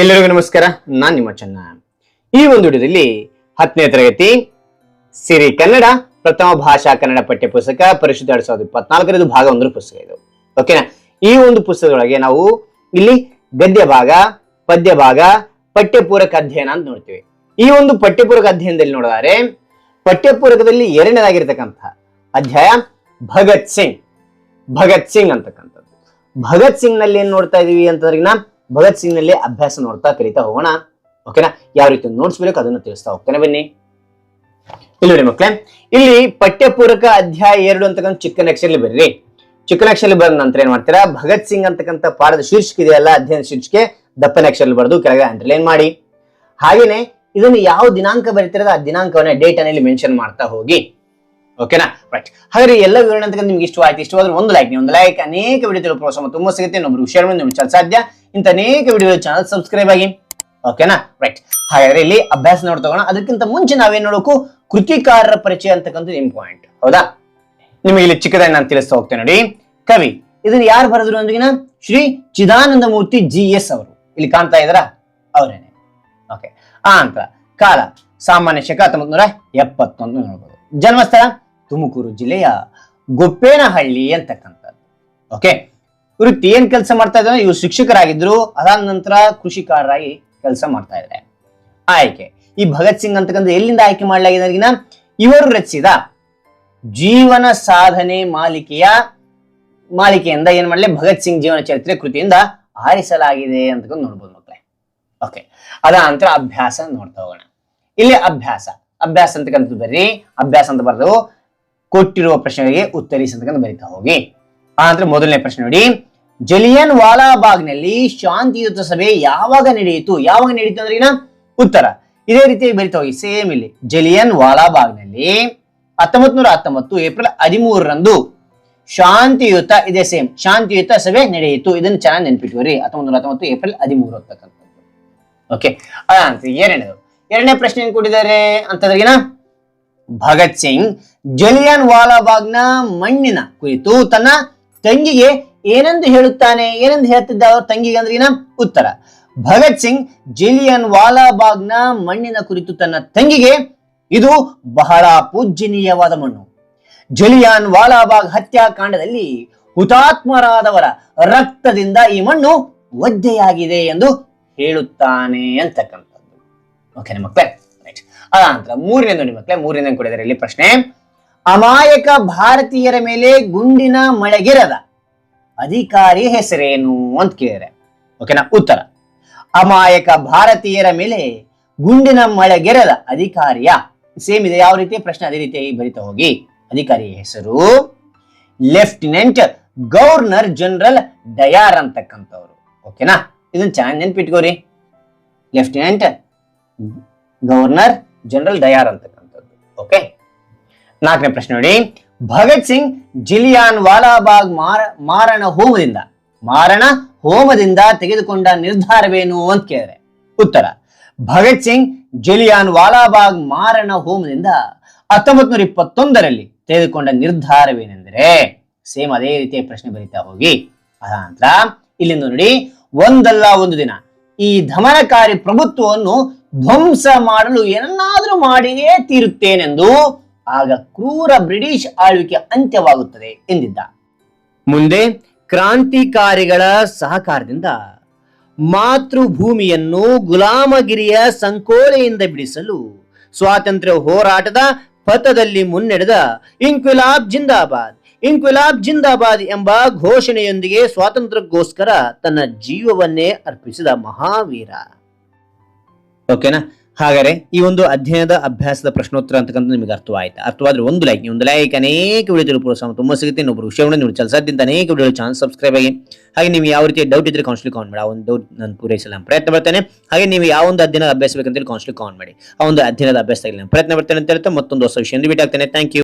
ಎಲ್ಲರಿಗೂ ನಮಸ್ಕಾರ. ನಾನ್ ನಿಮ್ಮ ಚೆನ್ನ. ಈ ಒಂದು ವಿಡಿಯೋದಲ್ಲಿ ಹತ್ತನೇ ತರಗತಿ ಸಿರಿ ಕನ್ನಡ ಪ್ರಥಮ ಭಾಷಾ ಕನ್ನಡ ಪಠ್ಯ ಪುಸ್ತಕ ಪರಿಶುದ್ಧ ಎರಡ್ ಸಾವಿರದ ಇಪ್ಪತ್ನಾಲ್ಕರದು ಭಾಗ ಒಂದರ ಪುಸ್ತಕ ಇದು. ಓಕೆನಾ ಈ ಒಂದು ಪುಸ್ತಕದೊಳಗೆ ನಾವು ಇಲ್ಲಿ ಗದ್ಯ ಭಾಗ, ಪದ್ಯ ಭಾಗ, ಪಠ್ಯಪೂರಕ ಅಧ್ಯಯನ ಅಂತ ನೋಡ್ತೀವಿ. ಈ ಒಂದು ಪಠ್ಯಪೂರಕ ಅಧ್ಯಯನದಲ್ಲಿ ನೋಡಿದರೆ ಪಠ್ಯಪೂರಕದಲ್ಲಿ ಎರಡನೇದಾಗಿರ್ತಕ್ಕಂಥ ಅಧ್ಯಾಯ ಭಗತ್ ಸಿಂಗ್. ಭಗತ್ ಸಿಂಗ್ ಅಂತಕ್ಕಂಥದ್ದು. ಭಗತ್ ಸಿಂಗ್ನಲ್ಲಿ ಏನ್ ನೋಡ್ತಾ ಇದೀವಿ ಅಂತಂದ್ರೆ ಭಗತ್ ಸಿಂಗ್ನಲ್ಲಿ ಅಭ್ಯಾಸ ನೋಡ್ತಾ ಕಲಿತಾ ಹೋಗೋಣ. ಓಕೆನಾ ಯಾವ ರೀತಿ ನೋಟ್ಸ್ ಬೇಕು ಅದನ್ನು ತಿಳಿಸ್ತಾ ಹೋಗ್ತೇನೆ. ಬನ್ನಿ. ಇಲ್ಲಿ ನೋಡಿ ಮಕ್ಳೇ, ಇಲ್ಲಿ ಪಠ್ಯಪೂರಕ ಅಧ್ಯಾಯ ಎರಡು ಅಂತಕ್ಕಂಥ ಚಿಕ್ಕ ನಕ್ಷೆಯಲ್ಲಿ ಬರ್ರಿ. ಚಿಕ್ಕ ಅಕ್ಷರಲ್ಲಿ ಬಂದ ನಂತರ ಏನ್ ಮಾಡ್ತೀರಾ? ಭಗತ್ ಸಿಂಗ್ ಅಂತಕ್ಕಂಥ ಪಾಠದ ಶೀರ್ಷಿಕೆ ಇದೆಯಲ್ಲ ಅಧ್ಯಯನ ಶೀರ್ಷಿಕೆ ದಪ್ಪನ ಅಕ್ಷರಲ್ಲಿ ಬರೆದು ಕೆಳಗೆ ಅಂಡರ್ಲೈನ್ ಮಾಡಿ. ಹಾಗೇನೆ, ಇದನ್ನು ಯಾವ ದಿನಾಂಕ ಬರೀತಿರೋದು ಆ ದಿನಾಂಕವನ್ನ ಡೇಟ್ ಅನ್ನ ಇಲ್ಲಿ ಮೆನ್ಷನ್ ಮಾಡ್ತಾ ಹೋಗಿ. ಓಕೆನಾ ರೈಟ್ ಹಾಗಾದ್ರೆ ಎಲ್ಲ ವಿವರಣೆ ಅಂತ ನಿಮ್ಗೆ ಇಷ್ಟವಾಯ್ತು ಇಷ್ಟವಾದ್ರೆ ಒಂದು ಲೈಕ್ ಒಂದು ಲೈಕ್ ಅನೇಕ ವಿಡಿಯೋ ಪ್ರೋತ್ಸಾಹ ತುಂಬ ಸಿಗುತ್ತೆ. ಇನ್ನೊಬ್ರು ಶೇರ್ ಮಾಡಿ, ನಿಮ್ಗೆ ಚಲ ಸಾಧ್ಯ. ಇಂಥ ಅನೇಕ ವಿಡಿಯೋ ಚಾನಲ್ ಸಬ್ಸ್ಕ್ರೈಬ್ ಆಗಿ. ಓಕೆನಾ ರೈಟ್ ಹಾಗಾದ್ರೆ ಇಲ್ಲಿ ಅಭ್ಯಾಸ ನೋಡಿ ತಗೋಣ. ಅದಕ್ಕಿಂತ ಮುಂಚೆ ನಾವೇನ್ ನೋಡೋಕು ಕೃತಿಕಾರರ ಪರಿಚಯ ಅಂತಕ್ಕಂತ ನಿಮ್ ಪಾಯಿಂಟ್ ಹೌದಾ? ನಿಮಗೆ ಇಲ್ಲಿ ಚಿಕ್ಕದಾಗಿ ನಾನು ತಿಳಿಸ್ತಾ ಹೋಗ್ತೇನೆ ನೋಡಿ. ಕವಿ, ಇದನ್ನ ಯಾರು ಬರೆದ್ರು ಅಂದ್ರಿಗಿನ? ಶ್ರೀ ಚಿದಾನಂದ ಮೂರ್ತಿ ಜಿ ಎಸ್ ಅವರು. ಇಲ್ಲಿ ಕಾಣ್ತಾ ಇದ್ರ ಅವರೇನೆ. ಓಕೆ ಆ ಅಂತ ಕಾಲ, ಸಾಮಾನ್ಯ ಶಕ ಹತ್ತೊಂಬತ್ತು ನೂರ ಎಪ್ಪತ್ತೊಂದು ನೋಡ್ಬೋದು. ಜನ್ಮಸ್ಥಳ? ತುಮಕೂರು ಜಿಲ್ಲೆಯ ಗೊಪ್ಪೇನಹಳ್ಳಿ ಅಂತಕ್ಕಂಥದ್ದು. ಓಕೆ ವೃತ್ತಿ ಏನ್ ಕೆಲಸ ಮಾಡ್ತಾ ಇದ್ದಾರೆ ಇವರು ಶಿಕ್ಷಕರಾಗಿದ್ರು. ಅದಾದ ನಂತರ ಕೃಷಿಕಾರರಾಗಿ ಕೆಲಸ ಮಾಡ್ತಾ ಇದ್ದಾರೆ ಆಯ್ಕೆ. ಈ ಭಗತ್ ಸಿಂಗ್ ಅಂತಕ್ಕಂಥ ಎಲ್ಲಿಂದ ಆಯ್ಕೆ ಮಾಡಲಾಗಿದೆ ಇವರು ರಚಿಸಿದ ಜೀವನ ಸಾಧನೆ ಮಾಲಿಕೆಯ ಮಾಲಿಕೆಯಿಂದ ಏನ್ ಮಾಡಲಿ ಭಗತ್ ಸಿಂಗ್ ಜೀವನ ಚರಿತ್ರೆ ಕೃತಿಯಿಂದ ಆರಿಸಲಾಗಿದೆ ಅಂತಕ್ಕಂಥ ನೋಡ್ಬೋದು ಮಕ್ಕಳೇ ಓಕೆ ಅದ ನಂತರ ಅಭ್ಯಾಸ ನೋಡ್ತಾ ಹೋಗೋಣ. ಇಲ್ಲಿ ಅಭ್ಯಾಸ. ಅಭ್ಯಾಸ ಅಂತಕ್ಕಂಥದ್ದು ಬರ್ರಿ. ಅಭ್ಯಾಸ ಅಂತ ಬರೆದು ಕೊಟ್ಟಿರುವ ಪ್ರಶ್ನೆಗಳಿಗೆ ಉತ್ತರಿಸಿ ಬರೀತಾ ಹೋಗಿ. ಆ ನಂತರ ಮೊದಲನೇ ಪ್ರಶ್ನೆ ನೋಡಿ. ಜಲಿಯನ್ ವಾಲಾಬಾಗ್ನಲ್ಲಿ ಶಾಂತಿಯುತ ಸಭೆ ಯಾವಾಗ ನಡೆಯಿತು? ಯಾವಾಗ ನಡೆಯಿತು ಅಂದ್ರೆ? ಉತ್ತರ. ಇದೇ ರೀತಿಯಾಗಿ ಬರಿತಾ ಹೋಗಿ. ಸೇಮ್ ಇಲ್ಲಿ. ಜಲಿಯನ್ ವಾಲಾಬಾಗ್ನಲ್ಲಿ ಹತ್ತೊಂಬತ್ ನೂರ ಹತ್ತೊಂಬತ್ತು ಏಪ್ರಿಲ್ ಹದಿಮೂರರಂದು ಶಾಂತಿಯುತ ಇದೆ ಸೇಮ್. ಶಾಂತಿಯುತ ಸಭೆ ನಡೆಯಿತು. ಇದನ್ನು ಚೆನ್ನಾಗಿ ನೆನ್ಪಿಟ್ಕೋರಿ ಹತ್ತೊಂಬತ್ತು ನೂರ ಹತ್ತೊಂಬತ್ತು ಏಪ್ರಿಲ್ ಹದಿಮೂರು ಅಂತಕ್ಕಂಥದ್ದು. ಓಕೆ ಅದಂತ ಎರಡನೇದು. ಎರಡನೇ ಪ್ರಶ್ನೆ ಏನ್ ಕೊಟ್ಟಿದ್ದಾರೆ ಅಂತಂದ್ರಿಗಿನ ಭಗತ್ ಸಿಂಗ್ ಜಲಿಯನ್ ವಾಲಾಬಾಗ್ನ ಮಣ್ಣಿನ ಕುರಿತು ತನ್ನ ತಂಗಿಗೆ ಏನೆಂದು ಹೇಳುತ್ತಾನೆ, ಏನೆಂದು ಹೇಳ್ತಿದ್ದ ಅವ್ರ ತಂಗಿಗೆ ಅಂದ್ರೆ ಉತ್ತರ. ಭಗತ್ ಸಿಂಗ್ ಜಲಿಯನ್ ವಾಲಾಬಾಗ್ನ ಮಣ್ಣಿನ ಕುರಿತು ತನ್ನ ತಂಗಿಗೆ ಇದು ಬಹಳ ಪೂಜ್ಯನೀಯವಾದ ಮಣ್ಣು. ಜಲಿಯಾನ್ ವಾಲಾಬಾಗ್ ಹತ್ಯಾಕಾಂಡದಲ್ಲಿ ಹುತಾತ್ಮರಾದವರ ರಕ್ತದಿಂದ ಈ ಮಣ್ಣು ಒದ್ದೆಯಾಗಿದೆ ಎಂದು ಹೇಳುತ್ತಾನೆ ಅಂತಕ್ಕಂಥದ್ದು. ಓಕೆ ಮಕ್ಕಳೇ ರೈಟ್ ಅದಾನಂತರ ಮೂರನೇ ನೋಡಿ ಮಕ್ಕಳೇ, ಮೂರನೇ ಕೂಡ ಇಲ್ಲಿ ಪ್ರಶ್ನೆ? ಅಮಾಯಕ ಭಾರತೀಯರ ಮೇಲೆ ಗುಂಡಿನ ಮಳೆಗಿರದ ಅಧಿಕಾರಿ ಹೆಸರೇನು ಅಂತ ಕೇಳಿದರೆ? ಓಕೆನಾ ಉತ್ತರ. ಅಮಾಯಕ ಭಾರತೀಯರ ಮೇಲೆ ಗುಂಡಿನ ಮಳೆಗೆರದ ಅಧಿಕಾರಿಯ? ಸೇಮ್ ಇದೆ, ಯಾವ ರೀತಿ? ಪ್ರಶ್ನೆ ಅದೇ ರೀತಿಯಾಗಿ ಬರಿತಾ ಹೋಗಿ. ಅಧಿಕಾರಿಯ ಹೆಸರು ಲೆಫ್ಟಿನೆಂಟ್ ಗವರ್ನರ್ ಜನರಲ್ ಡಯಾರ್ ಅಂತಕ್ಕಂಥವ್ರು. ಓಕೆನಾ ಇದನ್ನ ಚೆನ್ನಾಗಿ ನೆನ್ಪಿಟ್ಕೋರಿ. ಲೆಫ್ಟಿನೆಂಟ್ ಗವರ್ನರ್ ಜನರಲ್ ಡಯಾರ್ ಅಂತಕ್ಕಂಥದ್ದು. ಓಕೆ ನಾಲ್ಕನೇ ಪ್ರಶ್ನೆ ನೋಡಿ. ಭಗತ್ ಸಿಂಗ್ ಜಿಲಿಯಾನ್ ವಾಲಾಬಾಗ್ ಮಾರ, ಮಾರಣ ಹೋಮದಿಂದ ಮಾರಣ ಹೋಮದಿಂದ ತೆಗೆದುಕೊಂಡ ನಿರ್ಧಾರವೇನು ಅಂತ ಕೇಳಿದ್ರೆ, ಉತ್ತರ. ಭಗತ್ ಸಿಂಗ್ ಜಿಲಿಯಾನ್ ವಾಲಾಬಾಗ್ ಮಾರಣ ಹೋಮದಿಂದ ಹತ್ತೊಂಬತ್ ನೂರ ಇಪ್ಪತ್ತೊಂದರಲ್ಲಿ ತೆಗೆದುಕೊಂಡ ನಿರ್ಧಾರವೇನೆಂದರೆ, ಸೇಮ್ ಅದೇ ರೀತಿಯ ಪ್ರಶ್ನೆ ಬರೀತಾ ಹೋಗಿ. ಅದಾನಂತರ ಇಲ್ಲಿಂದ ನೋಡಿ, ಒಂದಲ್ಲ ಒಂದು ದಿನ ಈ ಧಮನಕಾರಿ ಪ್ರಭುತ್ವವನ್ನು ಧ್ವಂಸ ಮಾಡಲು ಏನನ್ನಾದರೂ ಮಾಡಿಯೇ ತೀರುತ್ತೇನೆಂದು ಆಗ ಕ್ರೂರ ಬ್ರಿಟಿಷ್ ಆಳ್ವಿಕೆ ಅಂತ್ಯವಾಗುತ್ತದೆ ಎಂದಿದ್ದ. ಮುಂದೆ ಕ್ರಾಂತಿಕಾರಿಗಳ ಸಹಕಾರದಿಂದ ಮಾತೃಭೂಮಿಯನ್ನು ಗುಲಾಮಗಿರಿಯ ಸಂಕೋಲೆಯಿಂದ ಬಿಡಿಸಲು ಸ್ವಾತಂತ್ರ್ಯ ಹೋರಾಟದ ಪಥದಲ್ಲಿ ಮುನ್ನಡೆದ ಇನ್ಕ್ವಿಲಾಬ್ ಜಿಂದಾಬಾದ್ ಇನ್ಕ್ವಿಲಾಬ್ ಜಿಂದಾಬಾದ್ ಎಂಬ ಘೋಷಣೆಯೊಂದಿಗೆ ಸ್ವಾತಂತ್ರ್ಯಕ್ಕೋಸ್ಕರ ತನ್ನ ಜೀವವನ್ನೇ ಅರ್ಪಿಸಿದ ಮಹಾವೀರ. ಓಕೆನಾ ಹಾಗಾದ್ರೆ ಈ ಒಂದು ಅಧ್ಯಯನದ ಅಭ್ಯಾಸದ ಪ್ರಶ್ನೋತ್ತರ ಅಂತಕ್ಕಂಥ ನಿಮಗೆ ಅರ್ಥವಾಯಿತು? ಅರ್ಥವಾದ್ರೆ ಒಂದು ಲೈಕ್ ಒಂದು ಲೈಕ್ ಅನೇಕ ವಿಡಿಯೋ ಪ್ರೋತ್ಸಾಹ ತುಂಬ ಸಿಗುತ್ತೆ. ಇನ್ನೊಬ್ಬರು ವಿಷಯವನ್ನು ನೀವು ಚಲಿಸಾದ್ಯಂತ ಅನೇಕ ವಿಡಿಯೋ ಚಾನಲ್ ಸಬ್ಸ್ಕ್ರೈಬ್ ಆಗಿ, ಹಾಗೆ ನೀವು ಯಾವ ರೀತಿ ಡೌಟ್ ಇದ್ರೆ ಕೌನ್ಸಿಲ್ ಕಾನ್ ಮಾಡಿ, ಆ ಒಂದು ಡೌಟ್ ನಾನು ಪೂರೈಸಲು ಪ್ರಯತ್ನ ಬರ್ತೇನೆ ಹಾಗೆ ನೀವು ಯಾವ ಒಂದು ಅಧ್ಯಯನ ಅಭ್ಯಾಸ ಬೇಕಂತೇಳಿ ಕೌನ್ಸಿಲ್ ಕಾನ್ ಮಾಡಿ. ಆ ಒಂದು ಅಧ್ಯಯನದ ಅಭ್ಯಾಸ ನಾನು ಪ್ರಯತ್ನ ಬರ್ತೇನೆ ಅಂತ ಹೇಳ್ತಾ ಮತ್ತೊಂದು ಹೊಸ ವಿಷಯ ಭೇಟಿ ಆಗ್ತೇನೆ ಥ್ಯಾಂಕ್ ಯು